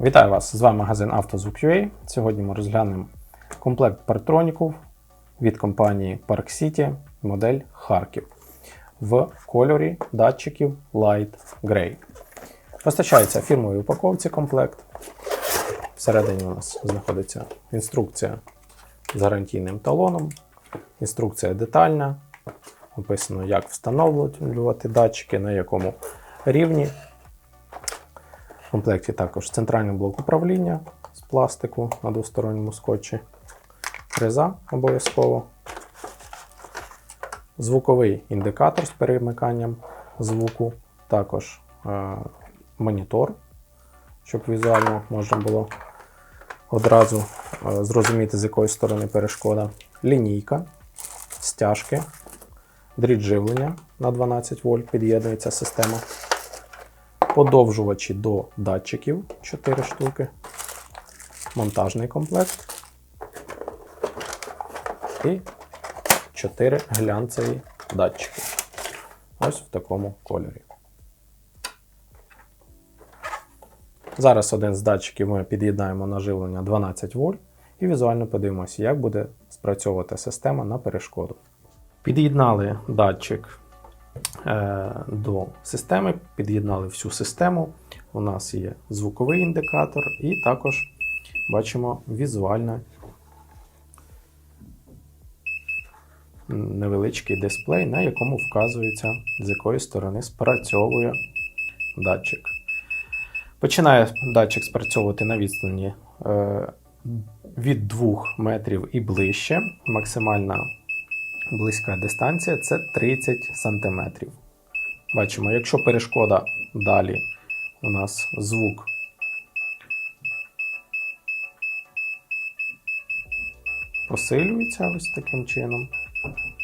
Вітаю вас! З вами магазин «Автозвук.UA». Сьогодні ми розглянемо комплект партроніків від компанії Park City, модель Харків в кольорі датчиків Light Grey. Постачається фірмовій упаковці комплект. Всередині у нас знаходиться інструкція з гарантійним талоном, інструкція детальна. Описано, як встановлювати датчики, на якому рівні. Комплекті також центральний блок управління з пластику на двосторонньому скотчі, фреза обов'язково, звуковий індикатор з перемиканням звуку, також е, монітор, щоб візуально можна було одразу е, зрозуміти, з якої сторони перешкода, лінійка, стяжки, дріт живлення на 12 вольт під'єднується система подовжувачі до датчиків 4 штуки, монтажний комплект і 4 глянцеві датчики. Ось в такому кольорі. Зараз один з датчиків ми під'єднаємо на живлення 12 вольт і візуально подивимося, як буде спрацьовувати система на перешкоду. Під'єднали датчик до системи, під'єднали всю систему. У нас є звуковий індикатор, і також бачимо візуально невеличкий дисплей, на якому вказується, з якої сторони спрацьовує датчик. Починає датчик спрацьовувати на відстані е, від 2 метрів і ближче. Максимальна близька дистанція це 30 см. Бачимо, якщо перешкода далі у нас звук посилюється ось таким чином.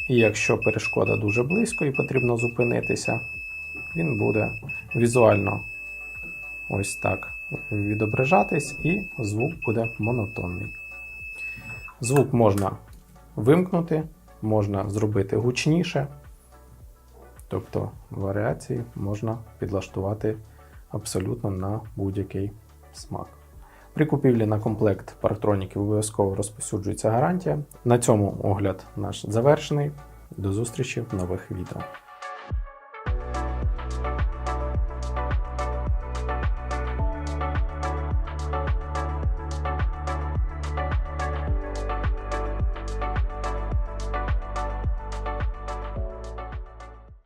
І якщо перешкода дуже близько і потрібно зупинитися, він буде візуально ось так відображатись, і звук буде монотонний. Звук можна вимкнути, можна зробити гучніше, тобто варіації можна підлаштувати абсолютно на будь-який смак. При купівлі на комплект парктроніків обов'язково розповсюджується гарантія. На цьому огляд наш завершений. До зустрічі в нових відео.